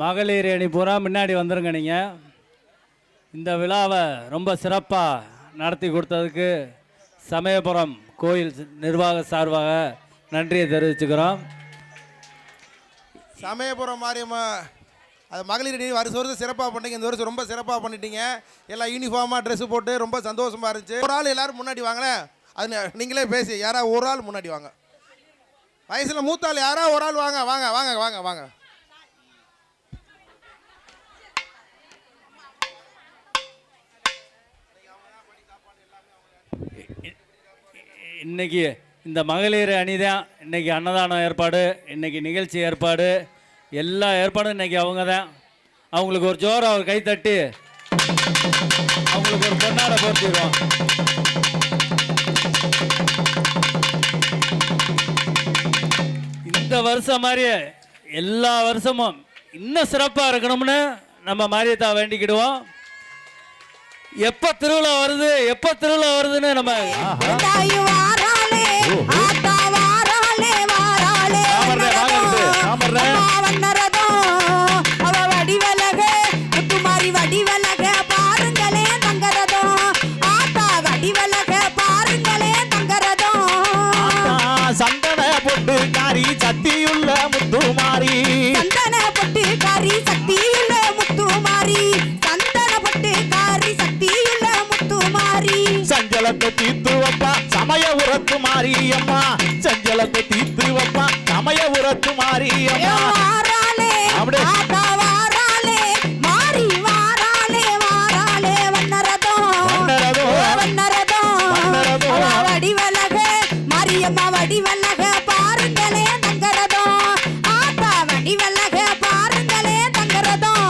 மகளிர் அணி பூரா முன்னாடி வந்துருங்க நீங்கள் இந்த விழாவை ரொம்ப சிறப்பாக நடத்தி கொடுத்ததுக்கு சமயபுரம் கோயில் நிர்வாக சார்பாக நன்றியை தெரிவிச்சுக்கிறோம். சமயபுரம் மாரியம்மா அது மகளிர் அணி வருஷம் வருஷம் சிறப்பாக பண்ணீங்க இந்த வருஷம் ரொம்ப சிறப்பாக பண்ணிட்டீங்க. எல்லாம் யூனிஃபார்மாக ட்ரெஸ் போட்டு ரொம்ப சந்தோஷமாக இருந்துச்சு. ஒரு ஆள் எல்லாரும் முன்னாடி வாங்கினேன் அது நீங்களே பேசி யாராவது ஒரு ஆள் முன்னாடி வாங்க. வயசில் மூத்தாள் யாராவது ஒரு ஆள் வாங்க வாங்க வாங்க வாங்க வாங்க. இன்னைக்கு இந்த மகளிர் அணி தான் இன்னைக்கு அன்னதானம் ஏற்பாடு இன்னைக்கு நிகழ்ச்சி ஏற்பாடு. எல்லா ஏற்பாடும் இன்னைக்கு அவங்க தான் அவங்களுக்கு ஒரு ஜோரம் அவர் கை தட்டி அவங்களுக்கு ஒரு பொண்ணார போர்த்திடுவோம். இந்த வருஷம் மாதிரியே எல்லா வருஷமும் இன்னும் சிறப்பாக இருக்கணும்னு நம்ம மாரியத்தா வேண்டிக்கிடுவோம். எப்போ திருவிழா வருது எப்போ திருவிழா வருதுன்னு நம்ம மாரியம்மா. வடிவலக பாருங்களே தங்கரதம். ஆத்தா வடிவலக பாருங்களே தங்கரதம்.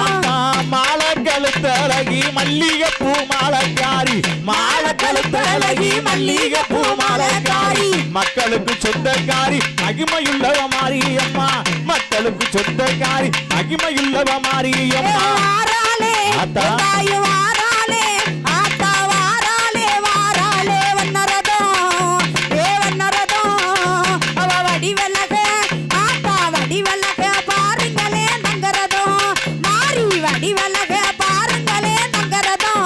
ஆத்தா மாலை கழுத்தழகி மல்லிகை பூ மாலக்காரி. மாலை கழுத்தழகி மல்லிகை பூ மாலக்காரி. மக்களுக்கு சொந்தக்காரி மகிமையுள்ளவ மாரியம்மா மக்களுக்கு சொந்தக்காரி. மகிமையுள்ளவ மாரியம்மா. பாருங்களே தங்கரதம்.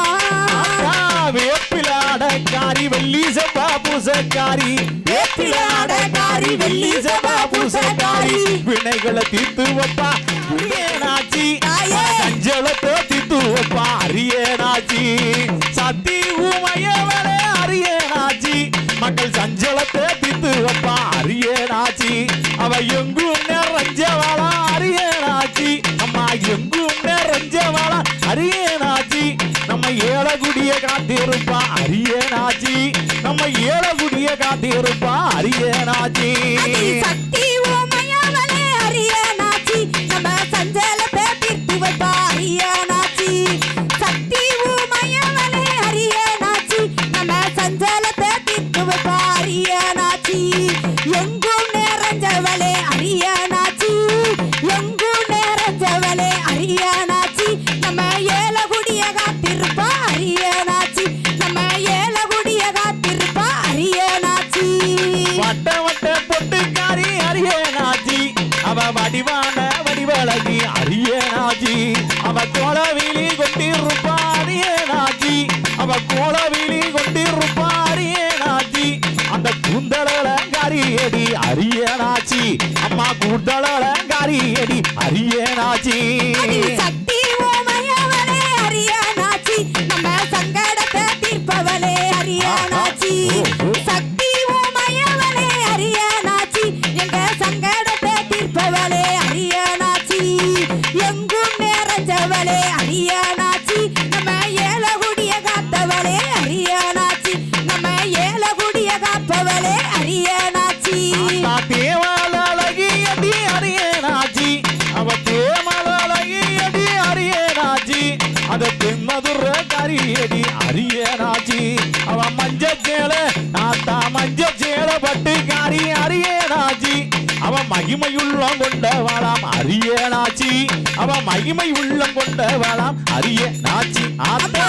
வேப்பிலாடக்காரி வெள்ளி செவ்வா பூசக்காரி வேப்பிலாடக்காரி வெள்ளி செவ்வா பூசக்காரி வினைகளை தீர்த்து வைப்பா அரியனாச்சி தாயே. கஞ்சலத்தை தீர்த்து வைப்பா அரியனாச்சி. சத்தி ஊமையவளே அரியனாச்சி. மக்கள் சஞ்சலத்தை தீர்த்து வைப்பா அரியனாச்சி. அவ எங்கும் நிறைஞ்சவளா அரியனாச்சி. அம்மா எங்கும் நிறைஞ்சவளா நம்ம குடிய காத்திருப்பா அரியனாச்சி நம்ம ஏழகுடிய காத்திருப்பா அரியனாச்சி அடி கூந்தலங்காரி அடி அரியனாச்சி. அம்மா கூந்தலங்காரி அடி அரியனாச்சி அரியடி அரிய அரியனாச்சி அவ மஞ்ச சேல நாத்தா மஞ்ச சேல பட்டுக்காரி அரிய ராஜி. அவ மகிமை உள்ளம் கொண்டவளாம் அரியனாச்சி அவ மகிமை உள்ளம் கொண்டவளாம் அரியனாச்சி அம்மா ஆத்தா.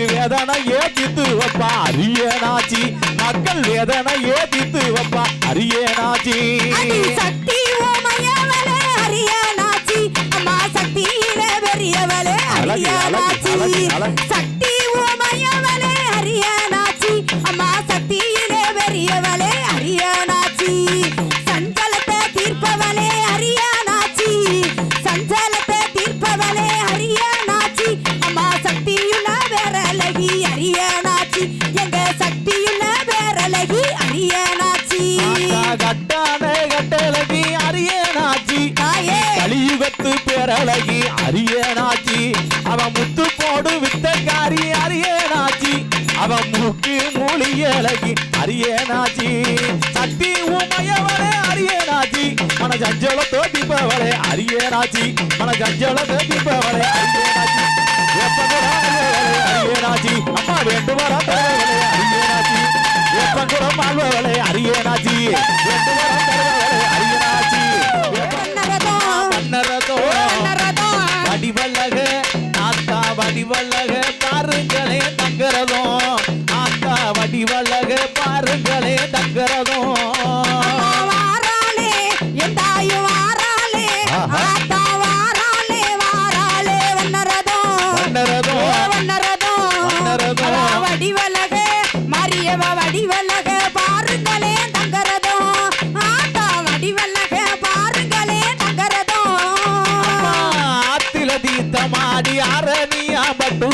எனக்கு வேதனையே தீர்த்து வைப்பா. அரியனாச்சி. மக்கள் வேதனையே தீர்த்து வைப்பா. அரியனாச்சி. మన జడ్జల దీపావళి அரியேனாச்சி அம்மா வேண்டும் வர அரியேனாச்சி எப்பங்குடம் வாழ்வவளே அரியேனாச்சி வேண்டும் வர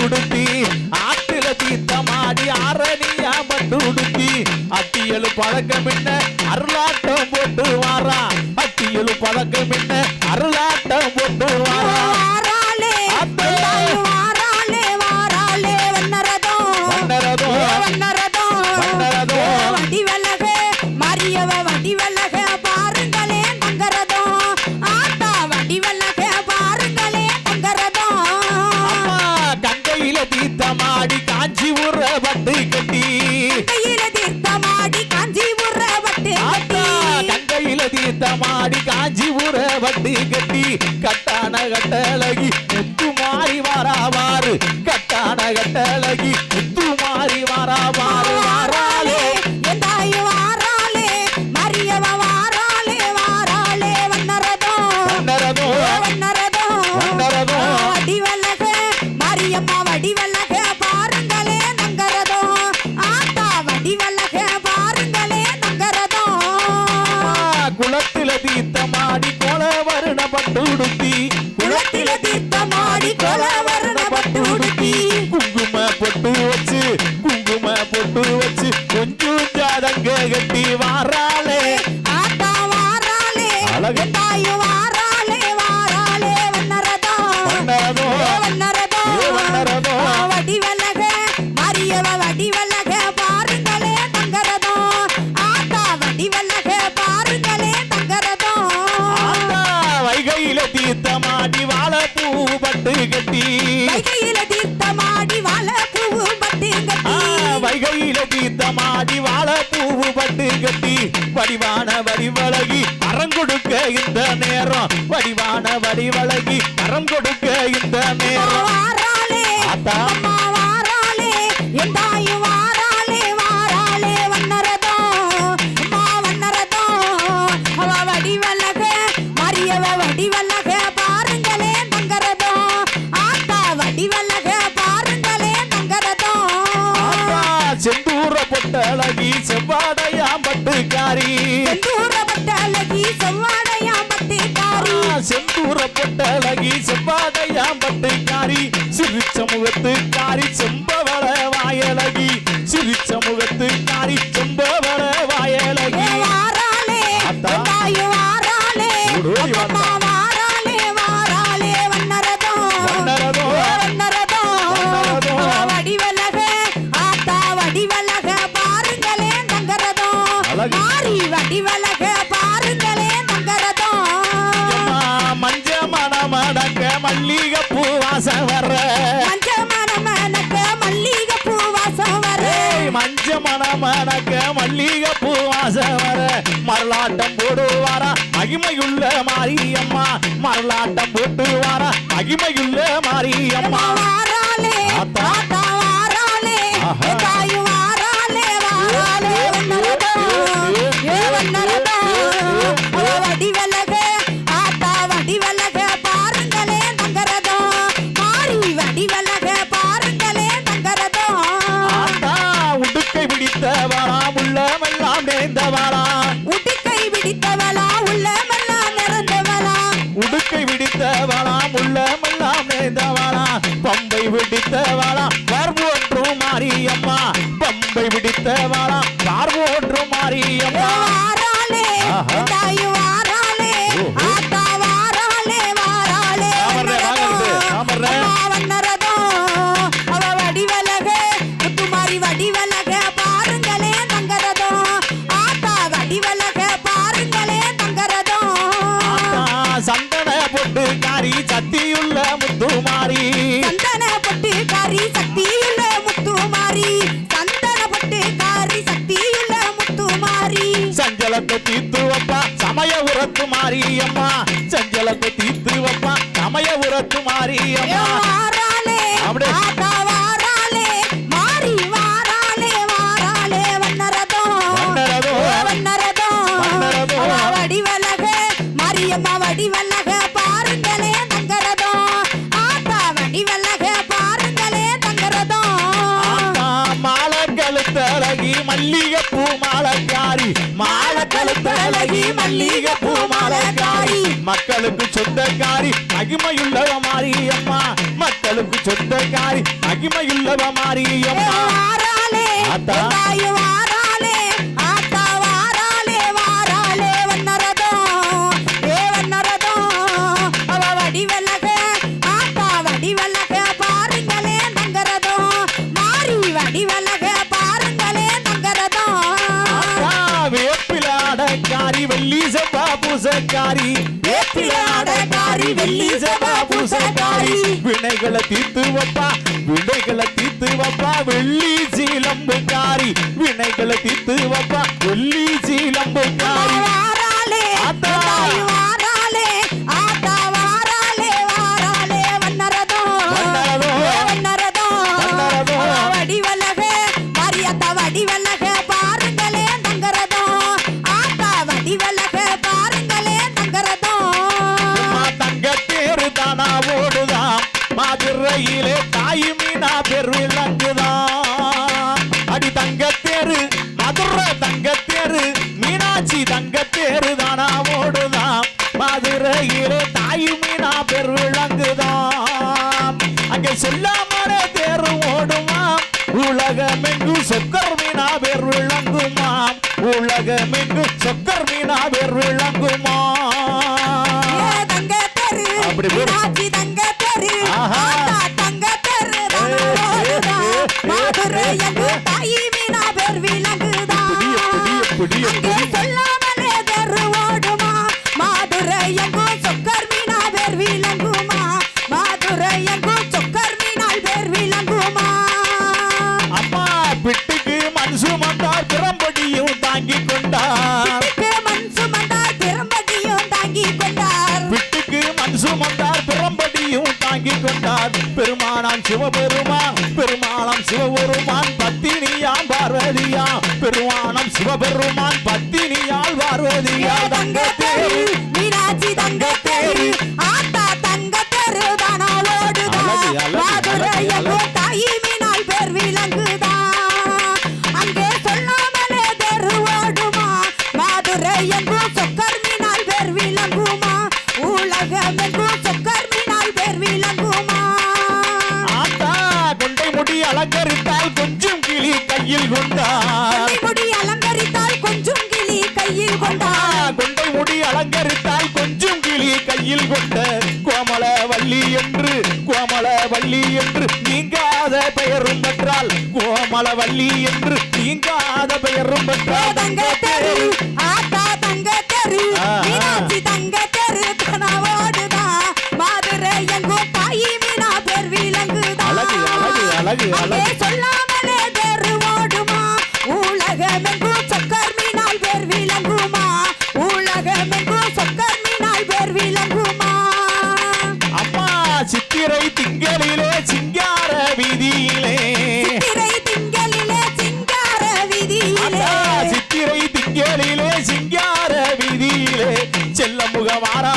ಉಡುತ್ತಿ ಆತಿಲ ತೀರ್ಥ ಮಾಡಿ ಅರಣಿಯ ಬಟ್ಟು ಉಡುತ್ತಿ அத்தியலு பழக்கம் என்ன அருளாட்டம் போட்டு வாரா. அத்தியலு பழக்கம் என்ன அருள் தீர்த்தமாடி காஞ்சி உற வட்டு கட்டி. கையில தீர்த்தமாடி காஞ்சி உற வட்டு கங்கையில தீர்த்தமாடி காஞ்சி உற வட்டு கட்டி. கட்டான கட்டல பட்டுடுத்தி மால பூவு பட்டு கட்டி வடிவான வடிவழகி அறம் கொடுக்க இந்த நேரம். வடிவான வடிவழகி அறம் கொடுக்க இந்த நேரம். சிறு சமூகத்து காரி செம்பவள வாயலை மகிமையுள்ள மாரியம்மா மரலாட்டம் போட்டு வாரா. மகிமையுள்ள மாரியம்மா. மாரியம்மா அப்படியே மல்லிகைப்பூ மாலங்காரி மாலை கழுத்தழகி மல்லிகைப்பூ மாலங்காரி மக்களுக்கு சொந்தக்காரி. மகிமையுள்ளவ மாரியம்மா. மக்களுக்கு சொந்தக்காரி. மகிமையுள்ளவ மாரியம்மா. വെള്ളി அப்படி ஆஹா. நான் பத்தினியால் பார்வதியால் தங்கத்தில் தீங்காத பெயரும் பெற்றால் கோமலவல்லி என்று தீங்காத பெயரும் பெற்றால் தங்க தெரு ஆத்தா தங்க தெரு மீனாட்சி தங்க தெரு கனவோடுதான் மதுரை எங்கும் தாய் மீனா பேர் விலங்குதான் அழகு அழகு அழகு. அழகு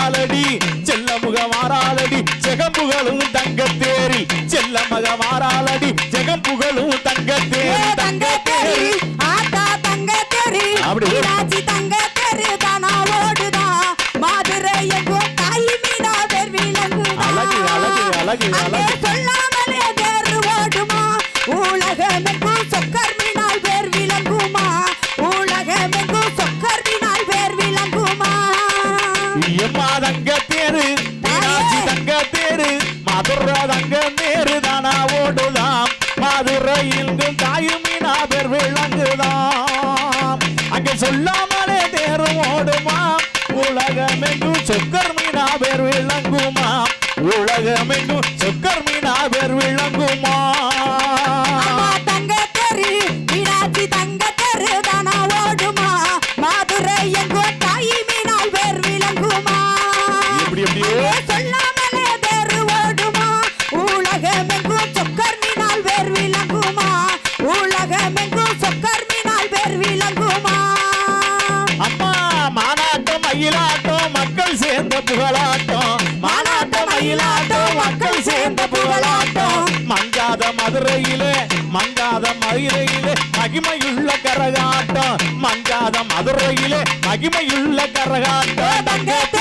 மாறாலடி செல்ல முக மாறாலடி ஜெகம்புகளும் தங்கத்தேரி செல்ல மக மாறாலடி ஜெகம்புகளும் தங்கத்தேரி மகிமையுள்ள கரகாட்டம். மங்காத மதுரையிலே மகிமையுள்ள கரகாட்டம்.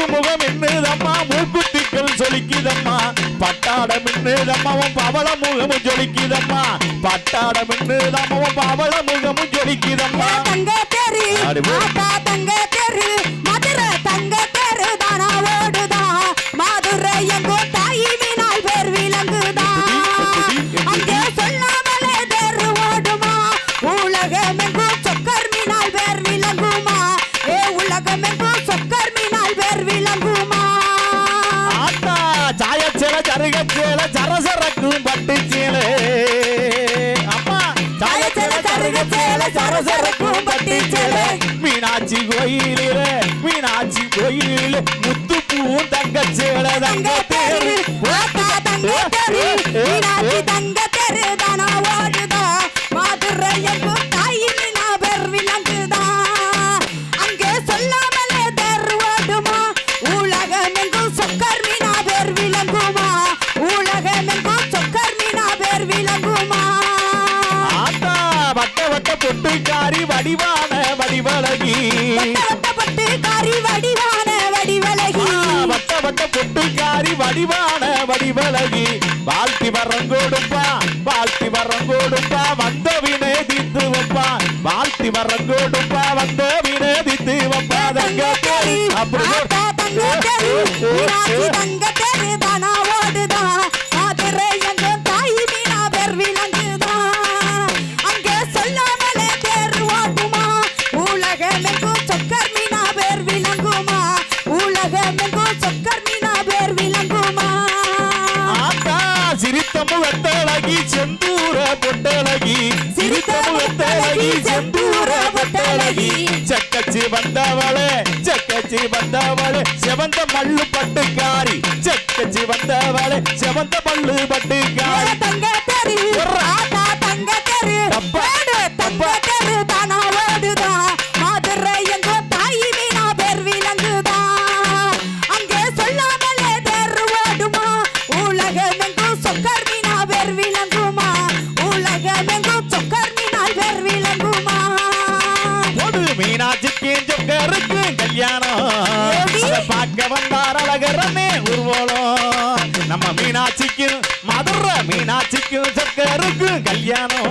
மூக்கு முகம் என்னதம்மா? மூக்குத்திக்கள் சொலிக்குதம்மா. பட்டாடம் என்னதம்மாவும் பவள முகமும் ஜொலிக்குதம்மா. பட்டாடம் என்னதம்மாவும் பவள முகமும் ஜொலிக்குதம்மா. சேலை. சரசரக்கும் பட்டி சேலை. மீனாட்சி கோயிலில மீனாட்சி கோயில் முத்து பூவும் தங்க சேலை தங்க தேரு வாழ்த்தி வரங்கோடுப்பா வாழ்த்தி வரங்கோடுப்பா வந்த வினேதித்து வப்பா வாழ்த்தி வரங்கோடுப்பா வந்த வினேதித்து வப்பா தங்கத்தை அப்படி தங்கத்தை செக்கச்சி வந்தவளே செவந்த மல்லு பட்டுக்காரி. செக்கச்சி வந்தவளே செவந்த மல்லு பட்டுக்காரி. cristianos